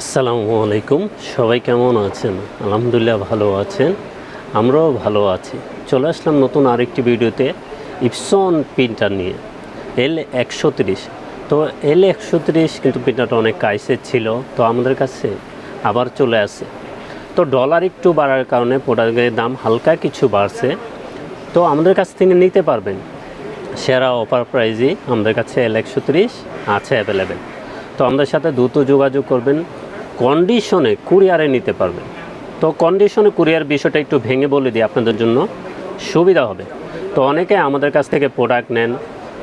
আসসালামু আলাইকুম। সবাই কেমন আছেন? আলহামদুলিল্লাহ ভালো আছেন। আমরাও ভালো আছি। চলে আসলাম নতুন আরেকটি ভিডিওতে ইপসন প্রিন্টার নিয়ে, এল একশো তো এল একশো কিন্তু প্রিন্টারটা অনেক কাইসের ছিল, তো আমাদের কাছে আবার চলে আসে। তো ডলার একটু বাড়ার কারণে প্রোডাক্টের দাম হালকা কিছু বাড়ছে। তো আমাদের কাছ থেকে নিতে পারবেন। সেরা অফার প্রাইজই আমাদের কাছে এল একশো ত্রিশ আছে অ্যাভেলেবেল। তো আমাদের সাথে দ্রুত যোগাযোগ করবেন। কন্ডিশনে কুরিয়ারে নিতে পারবেন তো কন্ডিশনে কুরিয়ার বিষয়টা একটু ভেঙে বলে দিই আপনাদের জন্য, সুবিধা হবে। তো অনেকে আমাদের কাছ থেকে প্রোডাক্ট নেন।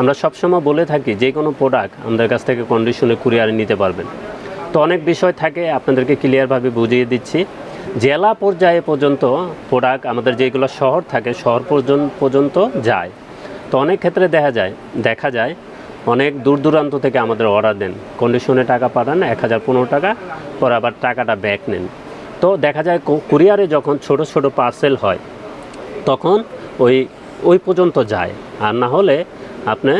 আমরা সবসময় বলে থাকি, যে কোনো প্রোডাক্ট আমাদের কাছ থেকে কন্ডিশনে কুরিয়ারে নিতে পারবেন। তো অনেক বিষয় থাকে, আপনাদেরকে ক্লিয়ারভাবে বুঝিয়ে দিচ্ছি। জেলা পর্যায়ে পর্যন্ত প্রোডাক্ট আমাদের যেগুলো শহর থাকে, শহর পর্যন্ত যায়। তো অনেক ক্ষেত্রে দেখা যায় দেখা যায় অনেক দূর দূরান্ত থেকে আমাদের অর্ডার দেন। কন্ডিশনে টাকা পাঠান, এক হাজার পনেরো টাকা, পর আবার টাকাটা ব্যাক নেন। তো দেখা যায় কুরিয়ারে যখন ছোট ছোট পার্সেল হয়, তখন ওই ওই পর্যন্ত যায়। আর না হলে আপনি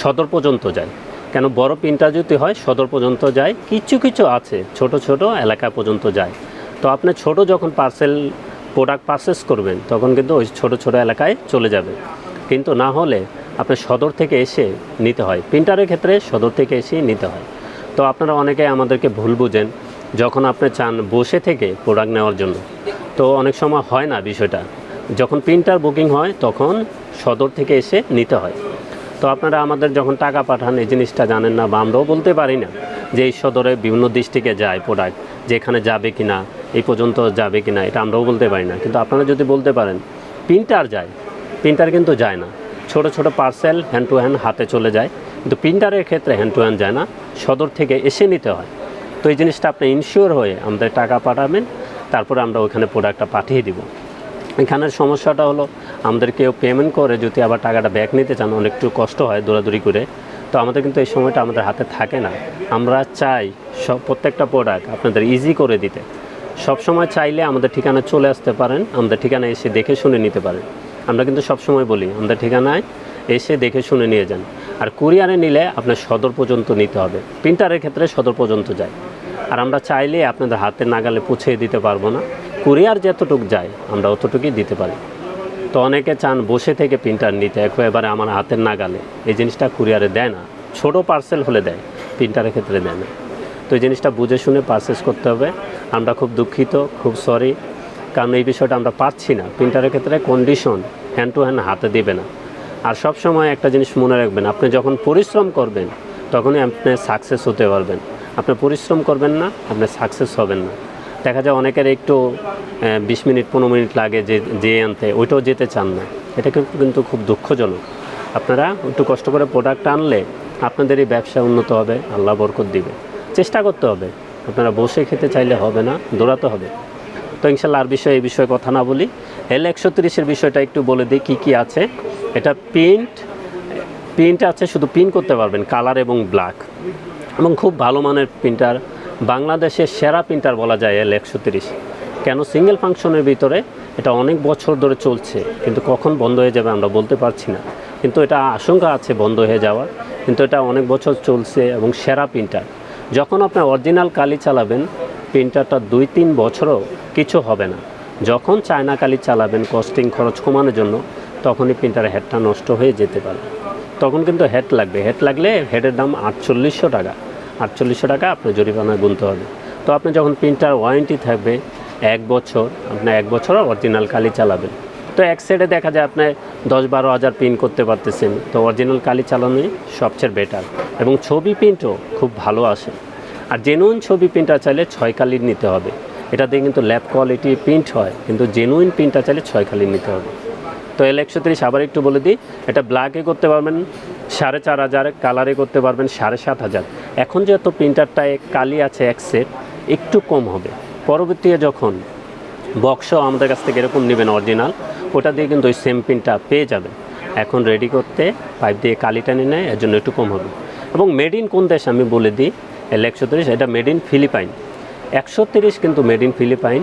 সদর পর্যন্ত যায়। কেন বড় প্রিন্টার যদি হয়, সদর পর্যন্ত যায়। কিছু কিছু আছে, ছোট ছোট এলাকা পর্যন্ত যায়। তো আপনি ছোট যখন পার্সেল প্রোডাক্ট পারচেস করবেন, তখন কিন্তু ওই ছোট ছোট এলাকায় চলে যাবে। কিন্তু না হলে আপনি সদর থেকে এসে নিতে হয়। প্রিন্টারের ক্ষেত্রে সদর থেকে এসেই নিতে হয়। তো আপনারা অনেকে আমাদেরকে ভুল বুঝেন, যখন আপনি চান বসে থেকে প্রোডাক্ট নেওয়ার জন্য। তো অনেক সময় হয় না বিষয়টা। যখন প্রিন্টার বুকিং হয়, তখন সদর থেকে এসে নিতে হয়। তো আপনারা আমাদের যখন টাকা পাঠান, এই জিনিসটা জানেন না বা আমরাও বলতে পারি না যে এই সদরে বিভিন্ন ডিস্ট্রিক্টে যায় প্রোডাক্ট যেখানে যাবে কি না এই পর্যন্ত যাবে কি না এটা আমরাও বলতে পারি না। কিন্তু আপনারা যদি বলতে পারেন, প্রিন্টার যায়, প্রিন্টার কিন্তু যায় না। ছোট ছোট পার্সেল হ্যান্ড টু হ্যান্ড হাতে চলে যায়। কিন্তু প্রিন্টারের ক্ষেত্রে হ্যান্ড টু হ্যান্ড যায় না, সদর থেকে এসে নিতে হয়। তো এই জিনিসটা আপনি ইনশিওর হয়ে আমাদের টাকা পাঠাবেন, তারপরে আমরা ওখানে প্রোডাক্টটা পাঠিয়ে দিব। এখানের সমস্যাটা হলো, আমাদের কেউ পেমেন্ট করে যদি আবার টাকাটা ব্যাক নিতে চান অনেক একটু কষ্ট হয় দৌড়াদৌড়ি করে। তো আমাদের কিন্তু এই সময়টা আমাদের হাতে থাকে না। আমরা চাই সব, প্রত্যেকটা প্রোডাক্ট আপনাদের ইজি করে দিতে। সব সময় চাইলে আমাদের ঠিকানা চলে আসতে পারেন, আমাদের ঠিকানা এসে দেখে শুনে নিতে পারেন। আমরা কিন্তু সব সময় বলি আমাদের ঠিকানায় এসে দেখে শুনে নিয়ে যান। আর কুরিয়ারে নিলে আপনার সদর পর্যন্ত নিতে হবে। প্রিন্টারের ক্ষেত্রে সদর পর্যন্ত যায়। আর আমরা চাইলে আপনাদের হাতে নাগালে পুছিয়ে দিতে পারব না। কুরিয়ার যতটুক যায়, আমরা অতটুকুই দিতে পারি। তো অনেকে চান বসে থেকে প্রিন্টার নিতে, একেবারে আমার হাতের নাগালে। এই জিনিসটা কুরিয়ারে দেয় না। ছোট পার্সেল হলে দেয়, প্রিন্টারের ক্ষেত্রে দেয় না। তো এই জিনিসটা বুঝে শুনে পারচেস করতে হবে। আমরা খুব দুঃখিত, খুব সরি কারণ এই বিষয়টা আমরা পাচ্ছি না। প্রিন্টারের ক্ষেত্রে কন্ডিশন হ্যান্ড টু হ্যান্ড হাতে দেবে না। আর সব সময় একটা জিনিস মনে রাখবেন, আপনি যখন পরিশ্রম করবেন, তখনই আপনি সাকসেস হতে পারবেন। আপনি পরিশ্রম করবেন না, আপনি সাকসেস হবেন না। দেখা যায় অনেকের একটু বিশ মিনিট, পনেরো মিনিট লাগে যে যে আনতে, ওইটাও যেতে চান না। এটা কিন্তু কিন্তু খুব দুঃখজনক। আপনারা একটু কষ্ট করে প্রোডাক্ট আনলে আপনাদের এই ব্যবসা উন্নত হবে, আল্লাহ বরকত দিবে। চেষ্টা করতে হবে। আপনারা বসে খেতে চাইলে হবে না, দৌড়াতে হবে। তো ইনশাল্লাহ আর বিষয়ে এই বিষয়ে কথা না বলি। এল একশো তিরিশের বিষয়টা একটু বলে দিই, কী কী আছে। এটা প্রিন্ট প্রিন্ট আছে শুধু প্রিন্ট করতে পারবেন কালার এবং ব্ল্যাক এবং খুব ভালো মানের প্রিন্টার বাংলাদেশের সেরা প্রিন্টার বলা যায় এল একশো তিরিশ। কেন সিঙ্গেল ফাংশনের ভিতরে এটা অনেক বছর ধরে চলছে, কিন্তু কখন বন্ধ হয়ে যাবে আমরা বলতে পারছি না। কিন্তু এটা আশঙ্কা আছে বন্ধ হয়ে যাওয়ার, কিন্তু এটা অনেক বছর চলছে এবং সেরা প্রিন্টার যখন আপনি অরিজিনাল কালি চালাবেন প্রিন্টারটা দুই তিন বছরও কিছু হবে না। যখন চায়না কালি চালাবেন কস্টিং খরচ কমানোর জন্য, তখনই প্রিন্টারের হেডটা নষ্ট হয়ে যেতে পারে। তখন কিন্তু হেড লাগবে। হেড লাগলে হেডের দাম আটচল্লিশশো টাকা। আটচল্লিশশো টাকা আপনি জরিমানা গুনতে হবে। তো আপনি যখন প্রিন্টার ওয়ারেন্টি থাকবে এক বছর, আপনি এক বছর অরিজিনাল কালি চালাবেন। তো এক সাইডে দেখা যায় আপনি দশ বারো হাজার প্রিন্ট করতে পারতেছেন। তো অরিজিনাল কালি চালানোই সবচেয়ে বেটার এবং ছবি প্রিন্টও খুব ভালো আসে। আর জেনুইন ছবি প্রিন্টার চাইলে ছয় কালির নিতে হবে। এটা দিয়ে কিন্তু ল্যাব কোয়ালিটি প্রিন্ট হয়, কিন্তু জেনুইন প্রিন্টার চাইলে ছয় কালির নিতে হবে। তো এল একশো তিরিশ আবার একটু বলে দিই, এটা ব্ল্যাকে করতে পারবেন, সাড়ে চার হাজার কালারে করতে পারবেন, সাড়ে সাত হাজার। এখন যেহেতু প্রিন্টারটায় কালি আছে, এক সেট একটু কম হবে। পরবর্তীতে যখন বক্সও আমাদের কাছ থেকে এরকম নেবেন অরিজিনাল ওটা দিয়ে কিন্তু ওই সেম প্রিন্টটা পেয়ে যাবেন। এখন রেডি করতে পাইপ দিয়ে কালি টানে নেয়, এর জন্য একটু কম হবে। এবং মেড ইন কোন দেশ আমি বলে দিই এল একশো তিরিশ, এটা মেড ইন ফিলিপাইন একশো তিরিশ কিন্তু মেড ইন ফিলিপাইন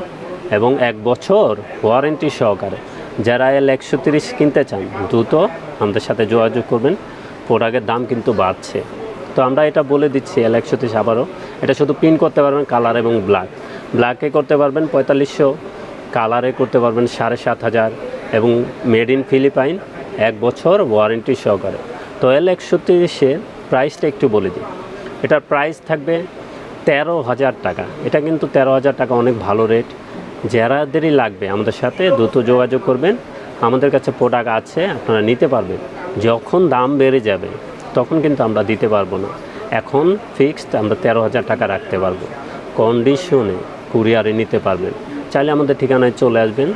এবং এক বছর ওয়ারেন্টি সহকারে। যারা এল একশো তিরিশ কিনতে চান, দ্রুত আমাদের সাথে যোগাযোগ করবেন। প্রোডাক্টের দাম কিন্তু বাড়ছে। তো আমরা এটা বলে দিচ্ছি এল একশো তিরিশ আবারও। এটা শুধু পিন করতে পারবেন কালার এবং ব্ল্যাক ব্ল্যাকে করতে পারবেন পঁয়তাল্লিশশো কালারে করতে পারবেন সাড়ে সাত হাজার এবং মেড ইন ফিলিপাইন এক বছর ওয়ারেন্টি সহকারে। তো এল একশো তিরিশের প্রাইসটা একটু বলে দিই। এটার প্রাইস থাকবে তেরো হাজার টাকা। এটা কিন্তু তেরো হাজার টাকা অনেক ভালো রেট যারাদেরই লাগবে আমাদের সাথে দ্রুত যোগাযোগ করবেন। আমাদের কাছে প্রোডাক্ট আছে, আপনারা নিতে পারবেন। যখন দাম বেড়ে যাবে, তখন কিন্তু আমরা দিতে পারব না। এখন ফিক্সড আমরা তেরো হাজার টাকা রাখতে পারব। কন্ডিশনে কুরিয়ারে নিতে পারবেন। চাইলে আমাদের ঠিকানায় চলে আসবেন,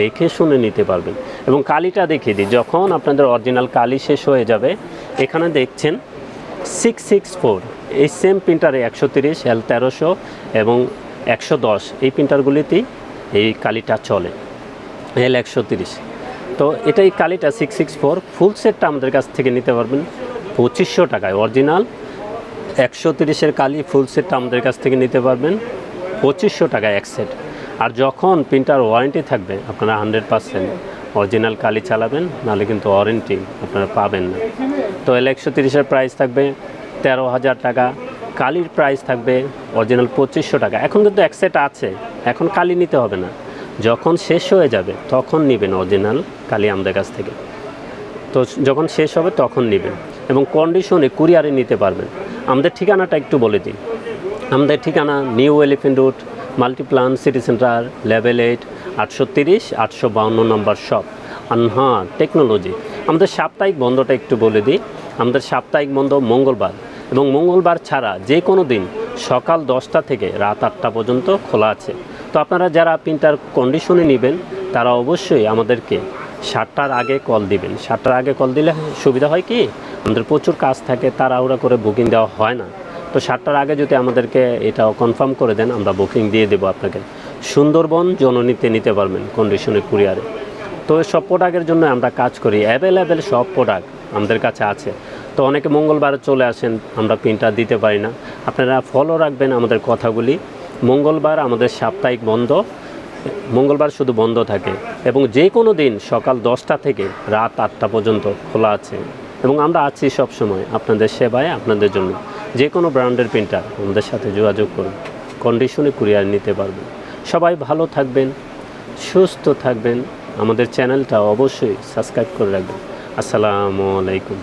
দেখে শুনে নিতে পারবেন। এবং কালিটা দেখিয়ে দিই, যখন আপনাদের অরিজিনাল কালি শেষ হয়ে যাবে, এখানে দেখছেন সিক্স সিক্স ফোর এই সেম প্রিন্টারে একশো তিরিশ এল তেরোশো এবং একশো দশ। এই প্রিন্টারগুলিতেই এই কালিটা চলে এল একশো তিরিশ। তো এটাই কালিটা সিক্স সিক্স ফোর ফুল সেটটা আমাদের কাছ থেকে নিতে পারবেন। পঁচিশশো টাকায় অরিজিনাল একশো তিরিশের কালি ফুল সেটটা আমাদের কাছ থেকে নিতে পারবেন। পঁচিশশো টাকায় এক সেট আর যখন প্রিন্টার ওয়ারেন্টি থাকবে, আপনারা হান্ড্রেড পার্সেন্ট অরিজিনাল কালি চালাবেন, নাহলে কিন্তু ওয়ারেন্টি আপনারা পাবেন না। তো এল একশো তিরিশের প্রাইস থাকবে তেরো হাজার টাকা। কালির প্রাইস থাকবে অরিজিনাল পঁচিশশো টাকা। এখন কিন্তু এক সেট আছে, এখন কালি নিতে হবে না। যখন শেষ হয়ে যাবে, তখন নেবেন অরিজিনাল কালি আমাদের কাছ থেকে। তো যখন শেষ হবে, তখন নেবেন। এবং কন্ডিশনে কুরিয়ারে নিতে পারবেন। আমাদের ঠিকানাটা একটু বলে দিই। আমাদের ঠিকানা New Elephant Road Multiplan City Centre level eight আটশো তিরিশ, আটশো বাউন্ন নম্বর শপ আনহা টেকনোলজি আমাদের সাপ্তাহিক বন্ধটা একটু বলে দিই। আমাদের সাপ্তাহিক বন্ধ মঙ্গলবার এবং মঙ্গলবার ছাড়া যে কোনো দিন সকাল দশটা থেকে রাত আটটা পর্যন্ত খোলা আছে। তো আপনারা যারা প্রিন্টার কন্ডিশনে নেবেন, তারা অবশ্যই আমাদেরকে সাতটার আগে কল দিবেন। সাতটার আগে কল দিলে সুবিধা হয় কি? আমাদের প্রচুর কাজ থাকে, তাড়াহুড়া করে বুকিং দেওয়া হয় না। তো সাতটার আগে যদি আমাদেরকে এটা কনফার্ম করে দেন, আমরা বুকিং দিয়ে দেবো আপনাকে। সুন্দরবন জননীতে নিতে পারবেন কন্ডিশনে কুরিয়ারে তো সব প্রোডাক্টের জন্য আমরা কাজ করি। অ্যাভেলেবেল সব প্রোডাক্ট আমাদের কাছে আছে। তো অনেকে মঙ্গলবার চলে আসেন, আমরা প্রিন্টার দিতে পারি না। আপনারা ফলো রাখবেন আমাদের কথাগুলি। মঙ্গলবার আমাদের সাপ্তাহিক বন্ধ। মঙ্গলবার শুধু বন্ধ থাকে এবং যে কোনো দিন সকাল দশটা থেকে রাত আটটা পর্যন্ত খোলা আছে এবং আমরা আছি সব সময় আপনাদের সেবায়, আপনাদের জন্য। যে কোনো ব্র্যান্ডের প্রিন্টার আমাদের সাথে যোগাযোগ করুন। কন্ডিশনে কুরিয়ার নিতে পারবেন। সবাই ভালো থাকবেন, সুস্থ থাকবেন। আমাদের চ্যানেলটা অবশ্যই সাবস্ক্রাইব করে রাখবেন। আসসালামু আলাইকুম।